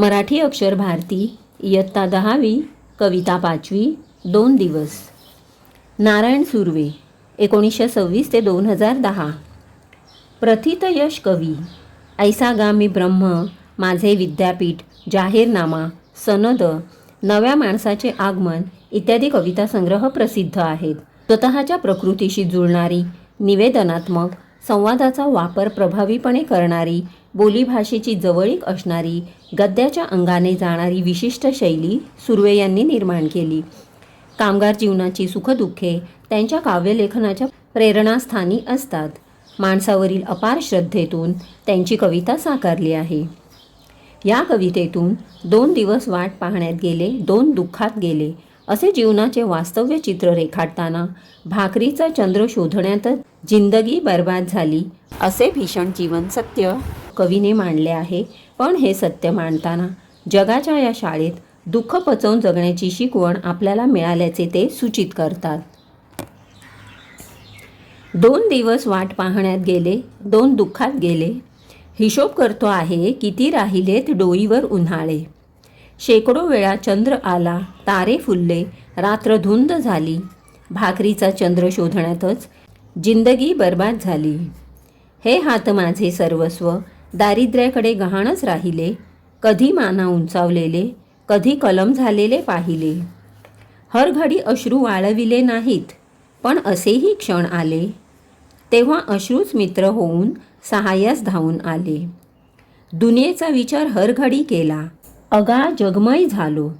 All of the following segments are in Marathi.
मराठी अक्षर भारती इयत्ता दहावी कविता पाचवी दोन दिवस. नारायण सुर्वे एकोणीसशे सव्वीस ते दोन हजार दहा. प्रथित यश कवी ऐसागामी ब्रह्म माझे विद्यापीठ जाहीरनामा सनद नव्या माणसाचे आगमन इत्यादी कविता संग्रह प्रसिद्ध आहेत. स्वतःच्या प्रकृतीशी जुळणारी निवेदनात्मक संवादाचा वापर प्रभावीपणे करणारी बोलीभाषेची जवळीक असणारी गद्याच्या अंगाने जाणारी विशिष्ट शैली सुर्वे यांनी निर्माण केली. कामगार जीवनाची सुखदुःखे त्यांच्या काव्यलेखनाच्या प्रेरणास्थानी असतात. माणसावरील अपार श्रद्धेतून त्यांची कविता साकारली आहे. या कवितेतून दोन दिवस वाट पाहण्यात गेले दोन दुःखात गेले. असे जीवनाचे वास्तव्य चित्र रेखाटताना भाकरीचा चंद्र शोधण्यातच जिंदगी बर्बाद झाली असे भीषण जीवन सत्य कवीने मांडले आहे. पण हे सत्य मांडताना जगाच्या या शाळेत दुःख पचवून जगण्याची शिकवण आपल्याला मिळाल्याचे ते सूचित करतात. दोन दिवस वाट पाहण्यात गेले दोन दुःखात गेले. हिशोब करतो आहे किती राहिलेत डोईवर उन्हाळे. शेकडो वेळा चंद्र आला तारे फुलले रात्र धुंद झाली. भाकरीचा चंद्र शोधण्यातच जिंदगी बर्बाद झाली. हे हात माझे सर्वस्व दारिद्र्याकडे गहाणच राहिले. कधी माना उंचावलेले कधी कलम झालेले पाहिले. हरघडी अश्रू वाळविले नाहीत पण असेही क्षण आले. तेव्हा अश्रूच मित्र होऊन सहाय्यास धावून आले. दुनियेचा विचार हरघडी केला. अगा जगमय झालो.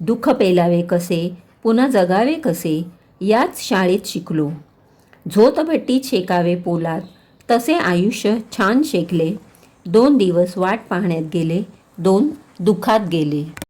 दुःख पेलावे कसे पुन्हा जगावे कसे याच शाळेत शिकलो. झोतभट्टीत शेकावे पोलात तसे आयुष्य छान शेकले. दोन दिवस वाट पाहण्यात गेले दोन दुःखात गेले.